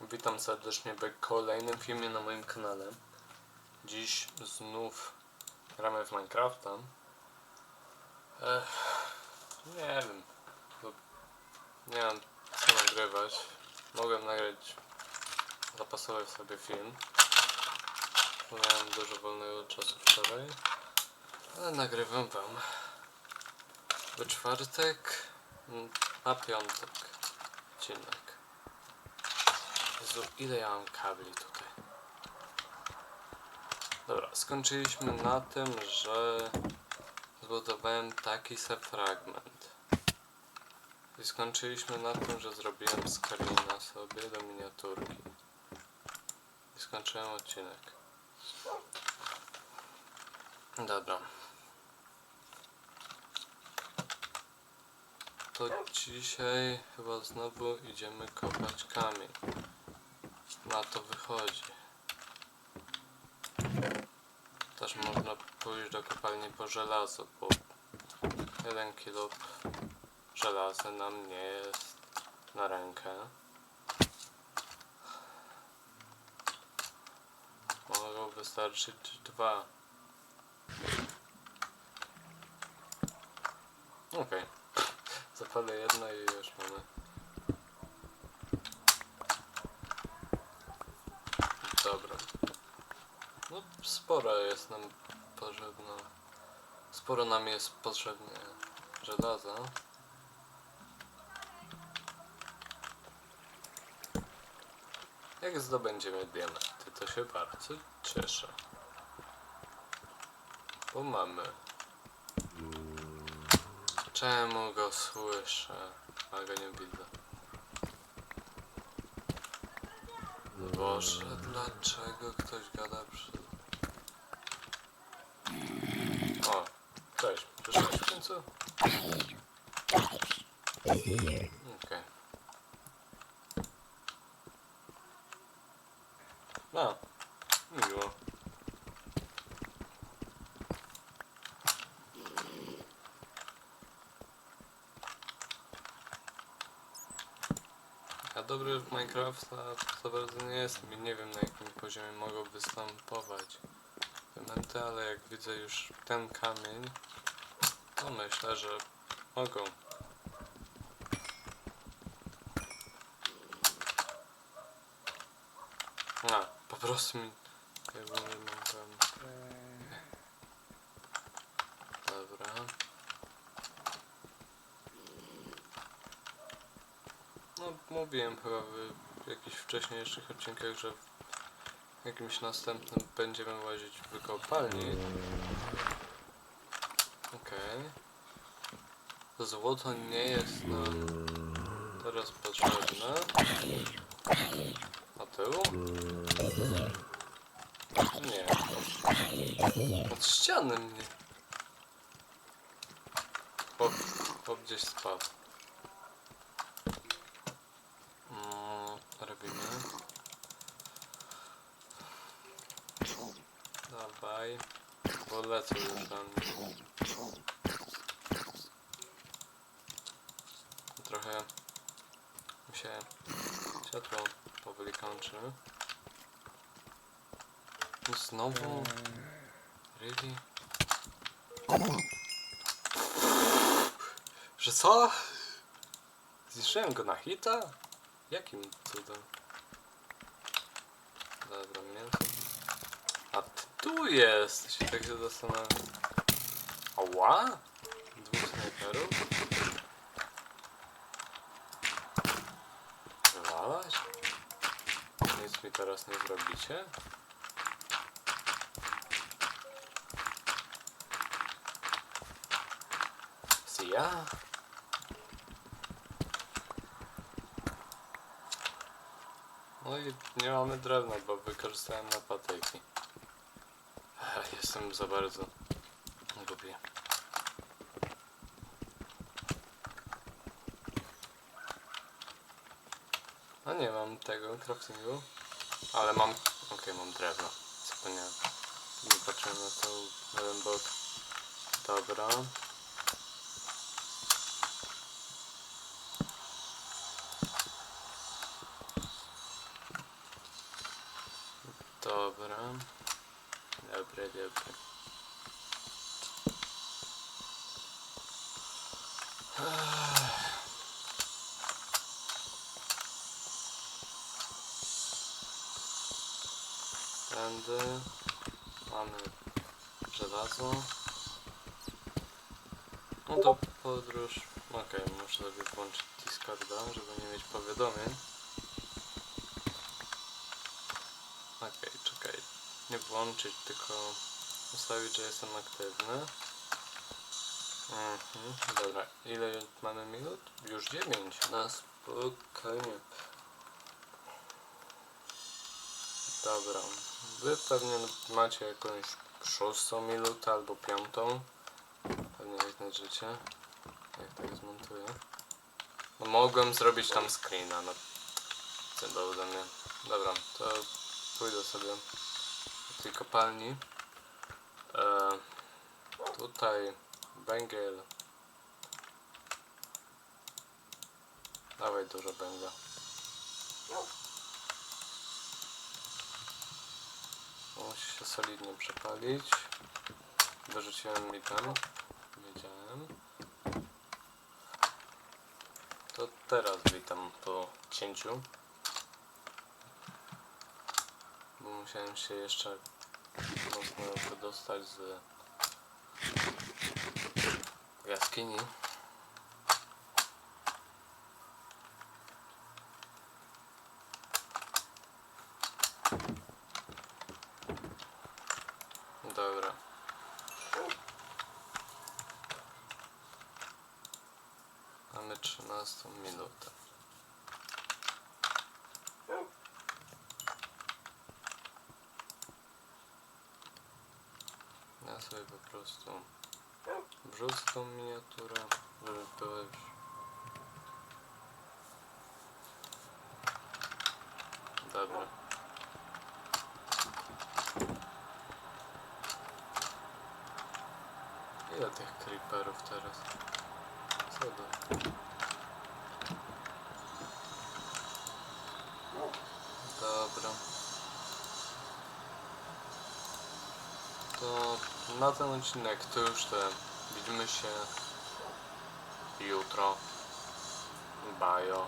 Witam serdecznie w kolejnym filmie na moim kanale. Dziś znów gramy w Minecrafta. Ech, nie wiem, nie mam co nagrywać. Mogłem nagrać, zapasować sobie film. Miałem dużo wolnego czasu wczoraj, ale nagrywam wam we czwartek na piątek odcinek. Jezu, ile ja mam kabli tutaj? Dobra, skończyliśmy na tym, że zbudowałem taki se fragment. I skończyliśmy na tym, że zrobiłem screena sobie do miniaturki. I skończyłem odcinek. Dobra. To dzisiaj chyba znowu idziemy kopać kamień. Na to wychodzi. Też można pójść do kopalni po żelazo, bo jeden kilo żelaza nam nie jest na rękę. Mogą wystarczyć dwa. Okej. Zapalę jedno i już mamy. Dobra. No sporo jest nam potrzebne. Sporo nam jest potrzebne żelaza. Jak zdobędziemy diamenty, to się bardzo cieszę. Bo mamy. Czemu go słyszę, a go nie widzę? Boże, dlaczego ktoś gada przy... O, cześć, przyszłeś w końcu? Okej. No, miło. Ja dobry w Minecrafta to bardzo nie jestem i nie wiem na jakim poziomie mogą występować elementy, ale jak widzę już ten kamień, to myślę, że mogą. A, po prostu mi... Jakby nie mogłem... Dobra. No, mówiłem chyba w jakichś wcześniejszych odcinkach, że jakimś następnym będziemy łazić w kopalni. Okej. To Złoto nie jest nam teraz potrzebne. A tył? Nie. Od ściany mnie. Chłop, chłop gdzieś spadł. Mm, robimy. Dawaj. Bo lecę już tam. Trochę mi się światło powoli kończy. No znowu? Really? Że co? Zniszczyłem go na hita? Jakim cudem? Dobra, mięso. A tu jest! Się tak się zastanawiam. Ała? Dwóch snajperów? Wywalać? Nic mi teraz nie zrobicie? See? No i nie mamy drewna, bo wykorzystałem na patyki. Jestem za bardzo głupi. A nie mam tego craftingu, ale mam. Okej, mam drewno. Zapomniałem. Nie patrzyłem na to na ten. Dobra. Dobra. Dobre, dobre. Tędy. Mamy żelazo. No to podróż. Okej, muszę sobie włączyć Discorda, żeby nie mieć powiadomień. Okej, czekaj. Nie włączyć, tylko ustawić, że jestem aktywny. Mhm, dobra. Ile mamy minut? Już 9. Na spokojnie. Dobra. Wy pewnie macie jakąś szóstą minutę albo piątą. Pewnie jak znajdziecie. Jak tak zmontuję. No mogłem zrobić tam screena, no. Co do ode mnie. Dobra, to pójdę sobie do tej kopalni. E, tutaj węgiel. Dawaj dużo węgla. Musi się solidnie przepalić. Dorzuciłem mi tam. Wiedziałem. To teraz witam po cięciu. Bo musiałem się jeszcze mocno wydostać z jaskini. Dobra. Mamy 13 minutę. Ja sobie po prostu wrzucę miniaturę, żeby była już Dobra. Ile tych creeperów teraz? Co do... Dobra. To na ten odcinek to już te. Widzimy się jutro. Bajo.